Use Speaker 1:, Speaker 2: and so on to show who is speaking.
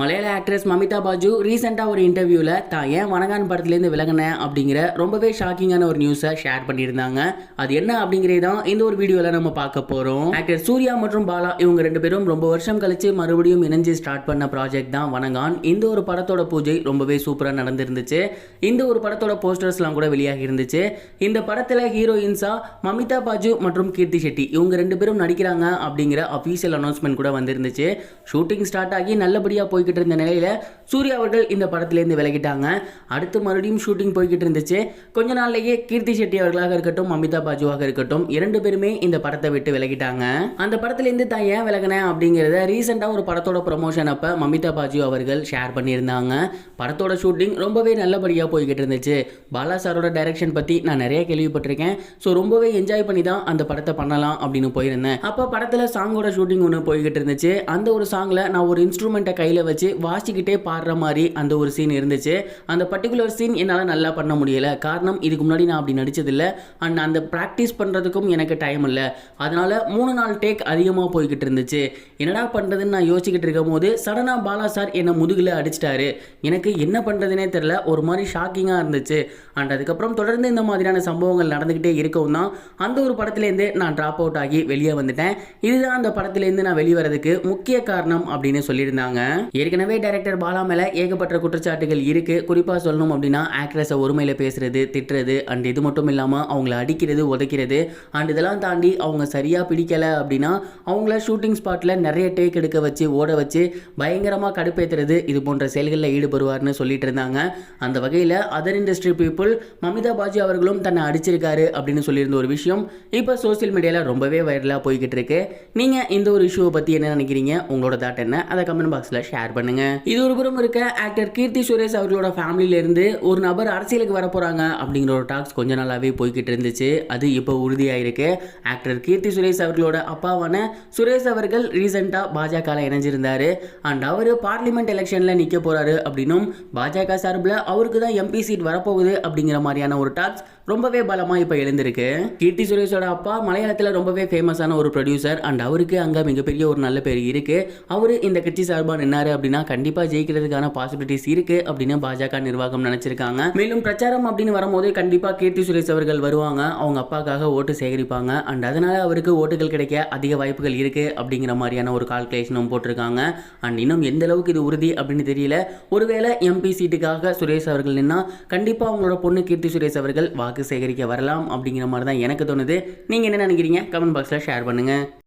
Speaker 1: மலையாள ஆக்ட்ரஸ் மமிதா பாஜு ரீசெண்டாக ஒரு இன்டர்வியூவில் தான் ஏன் வனகான் படத்துலேருந்து விலகினேன் அப்படிங்கிற ரொம்பவே ஷாக்கிங்கான ஒரு நியூஸை ஷேர் பண்ணியிருந்தாங்க. அது என்ன அப்படிங்கிறது தான் இந்த ஒரு வீடியோவில் நம்ம பார்க்க போகிறோம் ஆக்டர் சூர்யா மற்றும் பாலா இவங்க ரெண்டு பேரும் ரொம்ப வருஷம் கழிச்சு மறுபடியும் இணைஞ்சு ஸ்டார்ட் பண்ண ப்ராஜெக்ட் தான் வனகான் இந்த ஒரு படத்தோட பூஜை ரொம்பவே சூப்பராக நடந்திருந்துச்சு. இந்த ஒரு படத்தோட போஸ்டர்ஸ்லாம் கூட வெளியாகி இருந்துச்சு. இந்த படத்தில் ஹீரோயின்ஸா மமிதா பாஜு மற்றும் கீர்த்தி ஷெட்டி இவங்க ரெண்டு பேரும் நடிக்கிறாங்க அப்படிங்கிற அஃபீஷியல் அனௌன்ஸ்மெண்ட் கூட வந்திருந்துச்சு. ஷூட்டிங் ஸ்டார்ட் ஆகி நல்லபடியாக போய் போய்கிட்டு இருந்த நிலையில் சூர்யா அவர்கள் இந்த படத்துலேருந்து விலகிட்டாங்க. அடுத்து மறுபடியும் ஷூட்டிங் போய்கிட்டு இருந்துச்சு. கொஞ்ச நாள்லேயே கீர்த்தி ஷெட்டி அவர்களாக இருக்கட்டும் அமிதா பாஜுவாக இருக்கட்டும் இரண்டு பேருமே இந்த படத்தை விட்டு விலகிட்டாங்க. அந்த படத்துலேருந்து தான் ஏன் விலகினேன் அப்படிங்கிறத ரீசெண்டாக ஒரு படத்தோட ப்ரமோஷன் அப்போ மமிதா பாஜு அவர்கள் ஷேர் பண்ணியிருந்தாங்க. படத்தோட ஷூட்டிங் ரொம்பவே நல்லபடியாக போய்கிட்டு இருந்துச்சு. பாலா சாரோட டைரக்ஷன் பற்றி நான் நிறைய கேள்விப்பட்டிருக்கேன். ஸோ ரொம்பவே என்ஜாய் பண்ணி தான் அந்த படத்தை பண்ணலாம் அப்படின்னு போயிருந்தேன். அப்போ படத்தில் சாங்கோட ஷூட்டிங் ஒன்று போய்கிட்டு இருந்துச்சு. அந்த ஒரு சாங்கில் நான் ஒரு இன்ஸ்ட்ருமெண்ட்டை கையில் வச்சு வாசிக்கிட்டே பாடுற மாதிரி அந்த ஒரு சீன் இருந்துச்சு. அந்த பர்டிகுலர் சீன் என்னால் நல்லா பண்ண முடியலை. காரணம் இதுக்கு முன்னாடி நான் அப்படி நடிச்சதில்ல. அண்ட் அந்த ப்ராக்டிஸ் பண்ணுறதுக்கும் எனக்கு டைம் இல்லை. அதனால் மூணு நாள் டேக் அதிகமாக போய்கிட்டு இருந்துச்சு. என்னடா பண்ணுறதுன்னு நான் யோசிச்சுக்கிட்டு இருக்கும் போது சடனாக பாலா சார் என்னை முதுகில் அடிச்சிட்டாரு. எனக்கு என்ன பண்ணுறதுனே தெரில ஒரு மாதிரி ஷாக்கிங்காக இருந்துச்சு. அண்ட் அதுக்கப்புறம் தொடர்ந்து இந்த மாதிரியான சம்பவங்கள் நடந்துக்கிட்டே இருக்கவும் தான் அந்த ஒரு படத்துலேருந்து நான் ட்ராப் அவுட் ஆகி வெளியே வந்துட்டேன். இதுதான் அந்த படத்துலேருந்து நான் வெளியே வரதுக்கு முக்கிய காரணம் அப்படின்னு சொல்லியிருந்தாங்க. ஏற்கனவே டைரக்டர் பாலா மேலே ஏகப்பட்ட குற்றச்சாட்டுகள் இருக்குது குறிப்பாக சொல்லணும் அப்படின்னா ஆக்ட்ரஸை ஒருமையில் பேசுறது திட்டுறது அண்ட் இது மட்டும் இல்லாமல் அவங்கள அடிக்கிறது உதைக்கிறது அண்ட் இதெல்லாம் தாண்டி அவங்க சரியாக பிடிக்கலை அப்படின்னா அவங்கள ஷூட்டிங் ஸ்பாட்டில் நிறைய டேக் எடுக்க வச்சு ஓட வச்சு பயங்கரமாக கடுப்பேற்றுறது இது போன்ற செயல்களில் ஈடுபடுவார்னு சொல்லிட்டு இருந்தாங்க. அந்த வகையில் other industry people Mamitha Baiju அவர்களும் தன்னை அடிச்சிருக்காரு அப்படின்னு சொல்லியிருந்த ஒரு விஷயம் இப்போ சோஷியல் மீடியாவில் ரொம்பவே வைரலாக போய்கிட்டு இருக்கு. நீங்கள் இந்த ஒரு இஷ்யூவை பற்றி என்ன நினைக்கிறீங்க? உங்களோட தாட் என்ன? அதை கமெண்ட் பாக்ஸில் ஷேர் பண்ணுங்க. இது ஒரு புறம் இருக்க ஆக்டர் கீர்த்தி சுரேஷ் அவர்களோட ஃபேமிலியில இருந்து ஒரு நபர் அரசியலுக்கு வர போறாங்க அப்படிங்கிற ஒரு டாக்ஸ் கொஞ்ச நாளாவே போய்கிட்டு இருந்துச்சு. அது இப்போ உறுதியாயிருக்கு. ஆக்டர் கீர்த்தி சுரேஷ் அவர்களோட அப்பாவான சுரேஷ் அவர்கள் ரீசெண்டா பாஜக இணைஞ்சிருந்தாரு. அண்ட் அவர் பார்லிமெண்ட் எலெக்ஷனில் நிக்க போறாரு அப்படின்னும் பாஜக சார்பில் அவருக்கு தான் எம்பி சீட் வரப்போகுது அப்படிங்கிற மாதிரியான ஒரு டாக்ஸ் ரொம்பவே பலமாக இப்போ எழுந்திருக்கு. கீர்த்தி சுரேஷோட அப்பா மலையாளத்தில் ரொம்பவே ஃபேமஸான ஒரு ப்ரொடியூசர் அண்ட் அவருக்கு அங்கே மிகப்பெரிய ஒரு நல்ல பேர் இருக்கு. அவர் இந்த கட்சி சார்பாக நின்னாரு அப்படின்னா அப்படின்னா கண்டிப்பாக ஜெயிக்கிறதுக்கான பாசிபிலிட்டிஸ் இருக்கு அப்படின்னு பாஜக நிர்வாகம் நினைச்சிருக்காங்க. மேலும் பிரச்சாரம் அப்படின்னு வரும்போது கண்டிப்பாக கீர்த்தி சுரேஷ் அவர்கள் வருவாங்க. அவங்க அப்பாக்காக ஓட்டு சேகரிப்பாங்க. அண்ட் அதனால அவருக்கு ஓட்டுகள் கிடைக்க அதிக வாய்ப்புகள் இருக்கு அப்படிங்கிற மாதிரியான ஒரு கால்குலேஷனும் போட்டிருக்காங்க. அண்ட் இன்னும் எந்த அளவுக்கு இது உறுதி அப்படின்னு தெரியல. ஒருவேளை எம்பி சீட்டுக்காக சுரேஷ் அவர்கள் நின்னா கண்டிப்பாக அவங்களோட பொண்ணு கீர்த்தி சுரேஷ் அவர்கள் வாக்கு சேகரிக்க வரலாம் அப்படிங்கிற மாதிரி தான் எனக்கு தோணுது. நீங்கள் என்ன நினைக்கிறீங்க? கமெண்ட் பாக்ஸில் ஷேர் பண்ணுங்கள்